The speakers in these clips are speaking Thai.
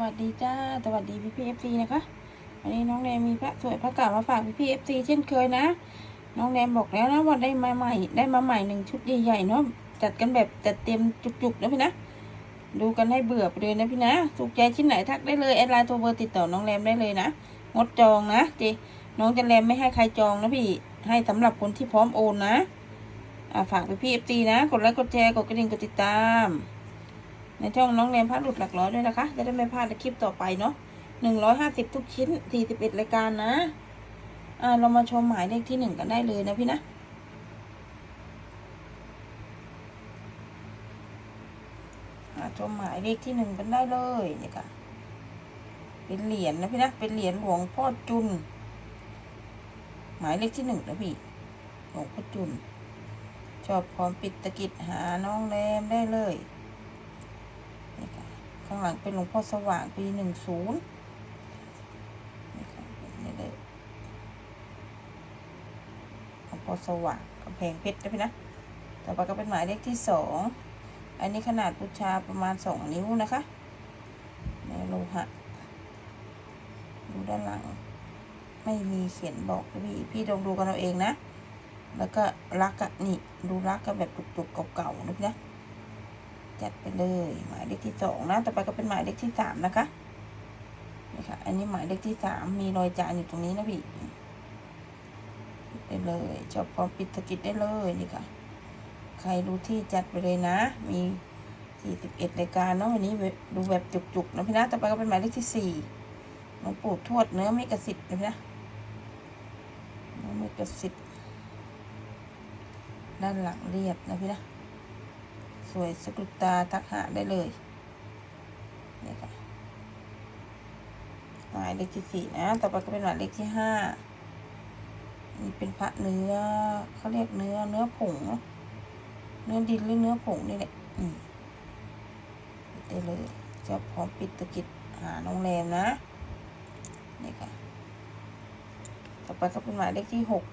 วัสดีจ้า สวัสดีพี่พีเอฟซีนะคะ วันนี้น้องแนมมีพระสวยพระเก่ามาฝากพี่พีเอฟซีเช่นเคยนะ น้องแนมบอกแล้วนะว่าได้มาใหม่ ได้มาใหม่หนึ่งชุดใหญ่ๆเนาะ จัดกันแบบจัดเต็มจุกๆนะพี่นะ ดูกันให้เบื่อไปเลยนะพี่นะถูกใจชิ้นไหนทักได้เลยแอดไลน์โทรเบอร์ติดต่อน้องแรมได้เลยนะ งดจองนะเจน้องจะแรมไม่ให้ใครจองนะพี่ ให้สำหรับคนที่พร้อมโอนนะอ่าฝากไปพี่เอฟซีนะ กดไลค์กดแชร์กดกระดิ่งกดติดตาม ในช่องน้องแนมพระหลุดหลักร้อยด้วยนะคะ จะได้ไม่พลาดคลิปต่อไปเนาะหนึ่งร้อยห้าสิบทุกชิ้นสี่สิบเอ็ดรายการนะ อ่า เรามาชมหมายเลขที่หนึ่งกันได้เลยนะพี่นะชมหมายเลขที่หนึ่งกันได้เลยนี่ค่ะ เป็นเหรียญนะพี่นะ เป็นเหรียญหลวงพ่อจุน หมายเลขที่หนึ่งนะพี่ หลวงพ่อจุน ชอบพร้อมปิดตะกิดหาน้องแรมได้เลย ข้างหลังเป็นหลวงพ่อสว่างปีหนึ่งศูนย์นี่เลยหลวงพ่อสว่างกำแพงเพชรนะพี่นะ ต่อไปก็เป็นหมายเลขที่สองอันนี้ขนาดบูชาประมาณสองนิ้วนะคะในโลหะดูด้านหลัง ไม่มีเขียนบอกพี่พี่ลองดูกันเอาเองนะ แล้วก็รักอะนี่ดูรักก็แบบจุกๆเก่าๆนะพี่นะ จัดไปเลยหมายเลขที่สองนะต่อไปก็เป็นหมายเลขที่สามนะคะนี่ค่ะ อันนี้หมายเลขที่สามมีรอยจานอยู่ตรงนี้นะพี่ได้เลยชอบพร้อมปิดสกิดได้เลยนี่ค่ะ ใครรู้ที่จัดไปเลยนะ มีสี่สิบเอ็ดรายการเนาะวันนี้ดูแบบจุกๆนะพี่นะต่อไปก็เป็นหมายเลขที่สี่หลวงปู่ทวดเนื้อเมกะสิทธิ์นะพี่นะเนื้อเมกะสิทธิ์ด้านหลังเรียบนะพี่นะ สวยสะดุดตาทักหาได้เลยนี่ค่ะหมายเลขที่สี่นะ ต่อไปก็เป็นหมายเลขที่ห้านี่เป็นพระเนื้อเขาเรียกเนื้อเนื้อผงเนื้อดินหรือเนื้อผงนี่แหละอืมได้เลยจะพร้อมปิดตะกิดหาโรงแรมนะนี่ค่ะ ต่อไปก็เป็นหมายเลขที่หก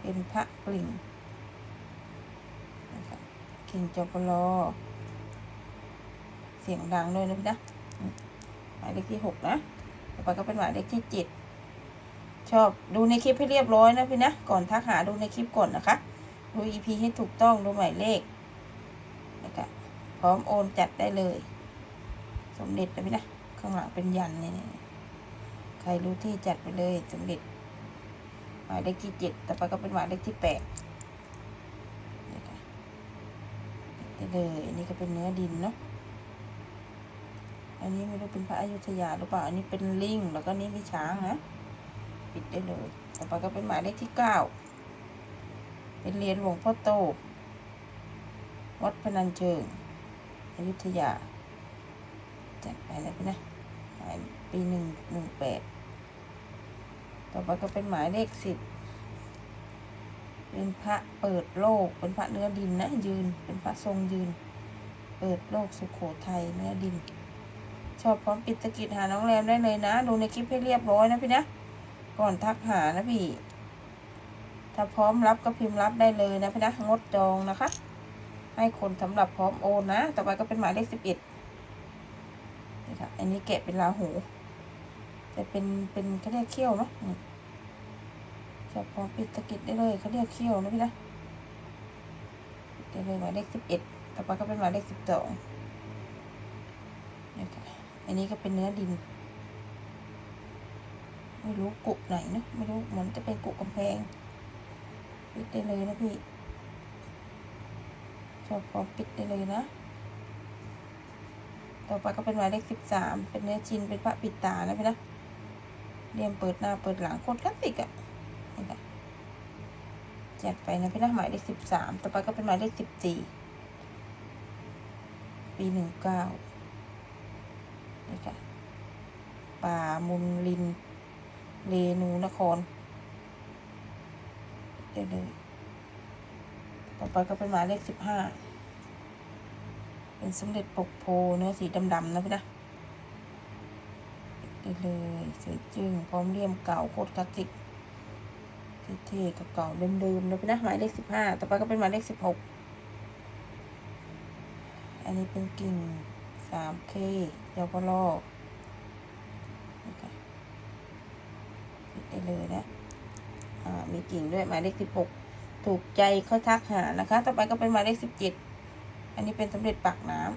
เป็นพระกลิ่งน กิ่งจปลอเสียงดังด้วยนะพี่นะหมายเลขที่หกนะต่อไปก็เป็นหมายเลขที่เจ็ดชอบดูในคลิปให้เรียบร้อยนะพี่นะก่อนทักหาดูในคลิปก่อนนะคะ ดู EP ให้ถูกต้องดูหมายเลขนะคะพร้อมโอนจัดได้เลย สมเด็จนะพี่นะข้างหลังเป็นยันเนี่ยใครรู้ที่จัดไปเลยสมเด็จหมายเลขที่เจ็ดต่อไปก็เป็นหมายเลขที่แปดนี่ค่ะได้ เลยอันนี้ก็เป็นเนื้อดินเนาะอันนี้ไม่รู้เป็นพระอยุธยาหรือเปล่า อันนี้เป็นลิงแล้วก็นี่มีช้างนะปิดได้เลยต่อไปก็เป็นหมายเลขที่เก้าเป็นเหรียญหลวงพ่อโต วัดพนัญเชิงอยุธยาจัดไปนะพี่นะหมายปีหนึ่งหนึ่งแปดต่อไปก็เป็นหมายเลขสิบ เป็นพระเปิดโลก เป็นพระเนื้อดินนะยืน เป็นพระทรงยืน เปิดโลกสุโขทัยเนื้อดิน ชอบพร้อมปิดตะกิดหาน้องแรมได้เลยนะ ดูในคลิปให้เรียบร้อยนะพี่นะ ก่อนทักหานะพี่ ถ้าพร้อมรับก็พิมพ์รับได้เลยนะพี่นะ งดจองนะคะ ให้คนสำหรับพร้อมโอนนะ ต่อไปก็เป็นหมายเลขสิบเอ็ดนี่ค่ะ อันนี้แกะเป็นลาหู จะเป็น เป็นเขาวเขี้ยวเนาะ อืมจะพอปิดตะกิดได้เลยเขาเรียกเขี้ยวนะพี่นะได้เลยหมายเลขสิบเอ็ดต่อไปก็เป็นหมายเลขสิบสองอันนี้ก็เป็นเนื้อดิน ไม่รู้กุไหนนะไม่รู้เหมือนจะเป็นกุกำแพง ปิดได้เลยนะพี่ชอบพอปิดได้เลยนะ ต่อไปก็เป็นหมายเลขสิบสามเป็นเนื้อจินเป็นพระปิดตานะพี่นะเรียมเปิดหน้าเปิดหลังโคตรคลาสสิกอะ นี่ค่ะจัดไปนะพี่นะหมายเลขสิบสามต่อไปก็เป็นหมายเลขสิบสี่ปีหนึ่งเก้านี่ค่ะ ป่ามุนลินเรนูนครได้เลยต่อไปก็เป็นหมายเลขสิบห้าเป็นสมเด็จปกโพเนื้อสีดำๆนะพี่นะได้เลยสวยจึงพร้อมเลี่ยมเก่าโคตรคลาสสิก เท่ๆเก่าๆเดิมๆนะพี่นะหมายเลขสิบห้าต่อไปก็เป็นหมายเลขสิบหกอันนี้เป็นกิ่งสามเคเจ้าพ่อรอนะคะปิดได้เลยนะอ่ามีกิ่งด้วยหมายเลขสิบหกถูกใจเขาทักหานะคะ ต่อไปก็เป็นหมายเลขสิบเจ็ดอันนี้เป็นสำเร็จปากน้ำ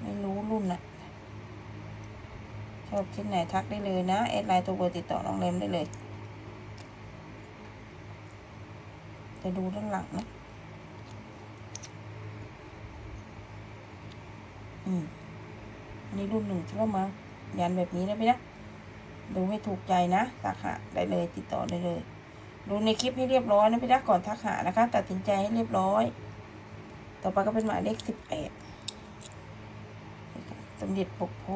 ไม่รู้รุ่นนะชอบชิ้นไหนทักได้เลยนะ แอดไลน์ตัวเบอร์ติดต่อน้องเลมได้เลย จะดูด้านหลังนะอืมอันนี้รุ่นหนึ่งชั่วมายันแบบนี้นะพี่นะดูให้ถูกใจนะทักหาได้เลยติดต่อได้เลย ดูในคลิปให้เรียบร้อยนะพี่นะก่อนทักหานะคะ ตัดสินใจให้เรียบร้อย ต่อไปก็เป็นหมายเลขสิบแปดสมเด็จปกโพ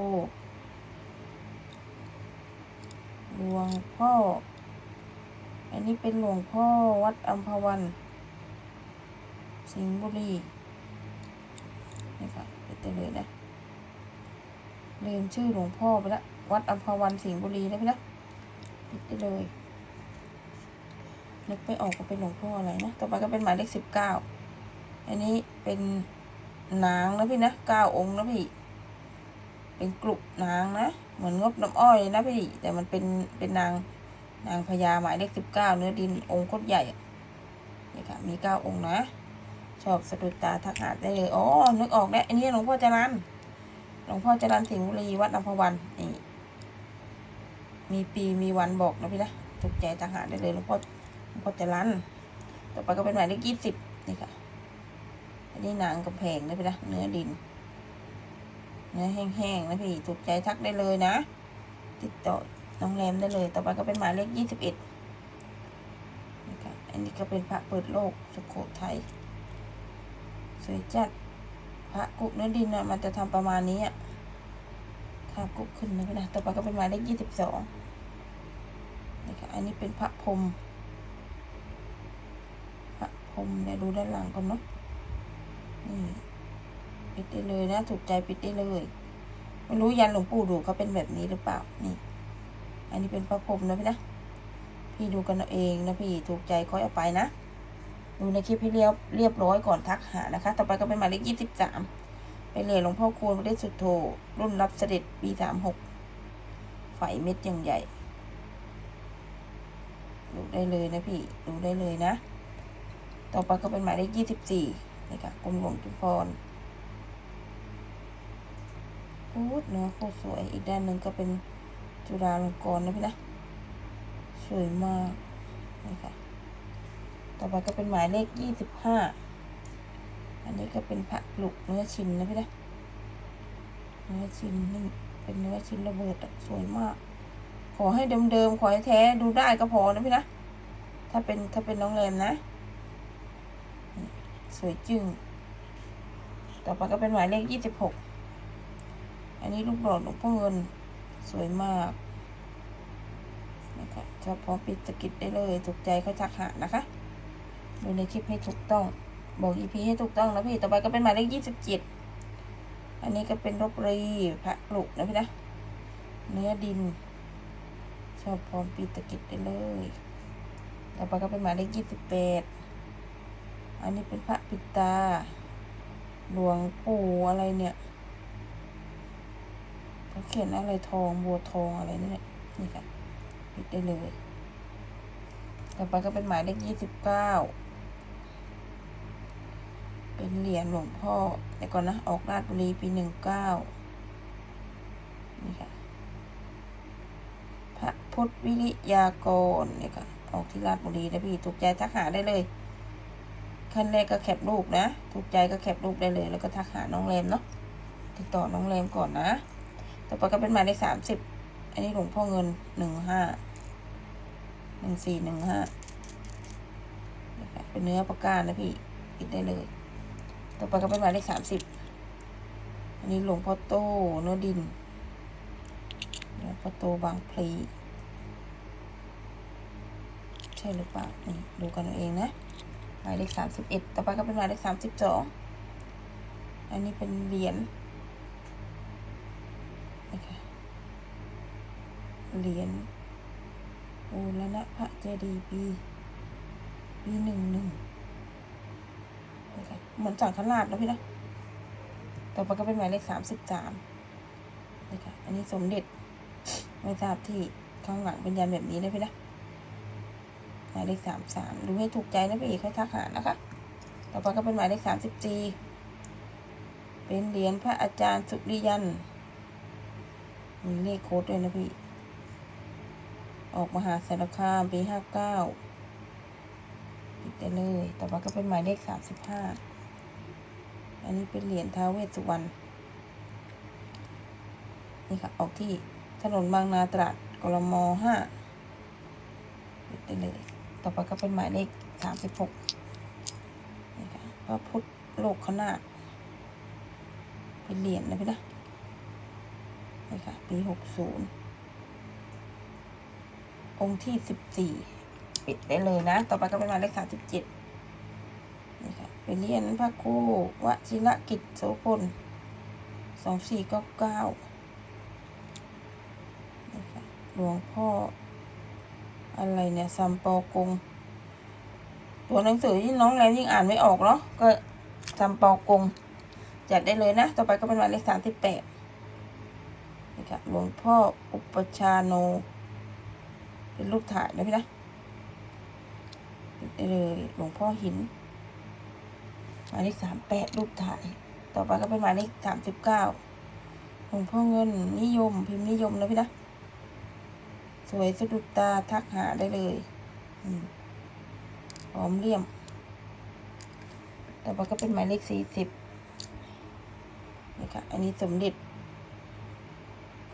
หลวงพ่อ อันนี้เป็นหลวงพ่อวัดอัมพวัน สิงห์บุรีนี่ค่ะปิดได้เลยนะลืมชื่อหลวงพ่อไปละวัดอัมพวันสิงห์บุรีนะพี่นะปิดได้เลยนึกไปออกก็เป็นหลวงพ่ออะไรนะต่อไปก็เป็นหมายเลขสิบเก้าอันนี้เป็นนางนะพี่นะเก้าองค์นะพี่ เป็นกลุ่มนางนะ เหมือนงบน้ำอ้อยนะพี่ แต่มันเป็นเป็นนาง นางพญาหมายเลขสิบเก้าเนื้อดินองค์โคตรใหญ่นี่ค่ะมีเก้าองค์นะ ชอบสะดุดตาทักหาได้เลยอ๋อนึกออกแล้วอันนี้หลวงพ่อจรันหลวงพ่อจรันสิงห์บุรีวัดอัมพวันนี่มีปีมีวันบอกนะพี่นะถูกใจทักหาได้เลยหลวงพ่อหลวงพ่อจรันต่อไปก็เป็นหมายเลขยี่สิบนี่ค่ะอันนี้นังกระแพงนะพี่นะเนื้อดิน เนื้อแห้งๆนะพี่ถูกใจทักได้เลยนะ ติดต่อ น้องแรมได้เลย ต่อไปก็เป็นหมายเลขยี่สิบเอ็ดนี่ค่ะอันนี้ก็เป็นพระเปิดโลกสุโขทัยสวยจัด พระกุกเนื้อดินอะมันจะทำประมาณนี้อะถ้ากุกขึ้นนะพี่นะต่อไปก็เป็นหมายเลขยี่สิบสองนี่ค่ะอันนี้เป็นพระพรมพระพรมเดี๋ยวดูด้านหลังก่อนเนาะนี่ปิดได้เลยนะ ถูกใจปิดได้เลย ไม่รู้ยันหลวงปู่ดูเขาเป็นแบบนี้หรือเปล่า นี่ อันนี้เป็นพระพรมนะพี่นะ พี่ดูกันเอาเองนะพี่ถูกใจค่อยเอาไปนะ ดูในคลิปให้เรียบเรียบร้อยก่อนทักหานะคะ ต่อไปก็เป็นหมายเลขยี่สิบสามเป็นเหรียญหลวงพ่อคูณพระเดชสุดโทรุ่นรับเสด็จปีสามหกไฟเม็ดยังใหญ่ ดูได้เลยนะพี่ ดูได้เลยนะ ต่อไปก็เป็นหมายเลขยี่สิบสี่นี่ค่ะกรมหลวงจุฬพรพูดเนื้อโคตรสวยอีกด้านหนึ่งก็เป็น จุฬาลงกรณ์นะพี่นะ สวยมากนี่ค่ะ ต่อไปก็เป็นหมายเลขยี่สิบห้า อันนี้ก็เป็นพระปลุกเนื้อชิ้นนะพี่นะ เนื้อชิ้นนี่เป็นเนื้อชิ้นระเบิดสวยมาก ขอให้เดิมๆ ขอให้แท้ดูได้ก็พอนะพี่นะ ถ้าเป็นถ้าเป็นน้องแรมนะ สวยจึงต่อไปก็เป็นหมายเลขยี่สิบหก อันนี้ลูกหลอดหลวงพ่อเงิน สวยมากนะคะชอบพร้อมปิดสกิดได้เลย ถูกใจก็ทักหานะคะ ดูในคลิปให้ถูกต้อง บอกอีพีให้ถูกต้องนะพี่ ต่อไปก็เป็นหมายเลขยี่สิบเจ็ดอันนี้ก็เป็นรบรีพระปลุกนะพี่นะ เนื้อดิน ชอบพร้อมปิดตะกิดได้เลย ต่อไปก็เป็นหมายเลขยี่สิบแปดอันนี้เป็นพระปิดตา หลวงปู่อะไรเนี่ย เขาเขียนอะไรทองบัวทองอะไรนี่เนี่ยนี่ค่ะปิดได้เลย ต่อไปก็เป็นหมายเลขยี่สิบเก้าเป็นเหรียญหลวงพ่อเดี๋ยวก่อนนะ ออกราชบุรีปีหนึ่งเก้านี่ค่ะ พระพุทธวิริยากรเนี่ยค่ะ ออกที่ราชบุรีนะพี่ ถูกใจทักหาได้เลยขั้นแรกก็แคปรูปนะ ถูกใจก็แคปรูปได้เลย แล้วก็ทักหาน้องแรมเนาะ ติดต่อน้องแรมก่อนนะ ต่อไปก็เป็นหมายเลขสามสิบ อันนี้หลวงพ่อเงินหนึ่งห้า หนึ่งสี่หนึ่งห้า เป็นเนื้อประการนะพี่ปิดได้เลย ต่อไปก็เป็นหมายเลขสามสิบ อันนี้หลวงพ่อโตเนื้อดิน หลวงพ่อโตบางพลีใช่หรือเปล่า นี่ดูกันเอาเองนะ หมายเลขสามสิบเอ็ด ต่อไปก็เป็นหมายเลขสามสิบสอง อันนี้เป็นเหรียญนะคะ เหรียญบูรณะพระเจดีย์ปีปีหนึ่งหนึ่งเหมือนสังฆราชนะพี่นะต่อไปก็เป็นหมายเลขสามสิบสามนี่ค่ะอันนี้สมเด็จไม่ทราบที่ข้างหลังเป็นยันแบบนี้นะพี่นะหมายเลขสามสามดูให้ถูกใจนะพี่ค่อยทักหานะคะ ต่อไปก็เป็นหมายเลขสามสิบสี่เป็นเหรียญพระอาจารย์สุริยัน มีเลขโค้ดด้วยนะพี่ ออกมหาสารคามปีห้าเก้าปิดได้เลยต่อไปก็เป็นหมายเลขสามสิบห้าอันนี้เป็นเหรียญท้าเวสสุวรรณนี่ค่ะ ออกที่ถนนบางนาตราดกรมห้าปิดได้เลย ต่อไปก็เป็นหมายเลขสามสิบหกนี่ค่ะพระพุทธโลกขนาดเป็นเหรียญนะพี่นะนี่ค่ะ ปีหกศูนย์ องค์ที่สิบสี่ปิดได้เลยนะ ต่อไปก็เป็นหมายเลขสามสิบเจ็ดนี่ค่ะเป็นเรียญพระครูวชิรกิจโสพลสองสี่เก้าเก้านี่ค่ะหลวงพ่อ อะไรเนี่ยซัมปอกง ตัวหนังสือที่น้องแรมยิ่งอ่านไม่ออกเนาะก็ซัมปอกง จัดได้เลยนะ ต่อไปก็เป็นหมายเลขสามสิบแปดนี่ค่ะหลวงพ่ออุปชาโน เป็นรูปถ่ายนะพี่นะเลยหลวงพ่อหินหมายเลขสามแปดรูปถ่าย ต่อไปก็เป็นหมายเลขสามสิบเก้าหลวงพ่อเงินนิยม พิมพ์นิยมนะพี่นะสวยสะดุดตาทักหาได้เลยอืมพร้อมเลี่ยม ต่อไปก็เป็นหมายเลขสี่สิบนี่ค่ะ อันนี้สมเด็จ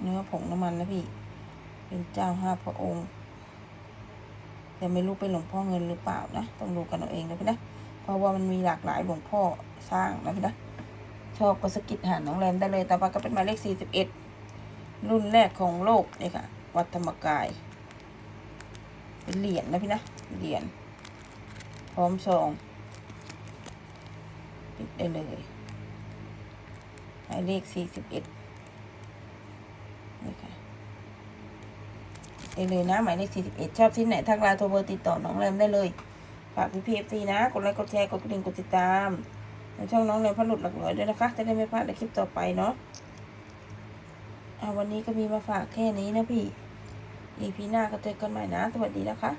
เนื้อผงน้ำมันนะพี่ เป็นเจ้าห้าพระองค์ แต่ไม่รู้เป็นหลวงพ่อเงินหรือเปล่านะ ต้องดูกันเอาเองนะพี่นะเพราะว่ามันมีหลากหลายหลวงพ่อสร้างนะพี่นะชอบก็สกิดหาน้องแรมได้เลยต่อไปก็เป็นหมายเลขสี่สิบเอ็ดรุ่นแรกของโลกนี่ค่ะ วัดธรรมกาย เป็นเหรียญนะพี่นะเหรียญพร้อมซองปิดได้เลยหมายเลขสี่สิบเอ็ดนี่ค่ะ ได้เลยนะ หมายเลขสี่สิบเอ็ดชอบที่ไหนทักไลน์โทรเบอร์ติดต่อน้องแรมได้เลยฝากพี่พีเอฟซีนะ กดไลค์กดแชร์กดกระดิ่งกดติดตามในช่องน้องแรมพลุดหลักร้อยด้วยนะคะ จะได้ไม่พลาดในคลิปต่อไปเนาะอ่าวันนี้ก็มีมาฝากแค่นี้นะพี่ EP หน้าก็เจอกันใหม่นะ สวัสดีนะคะ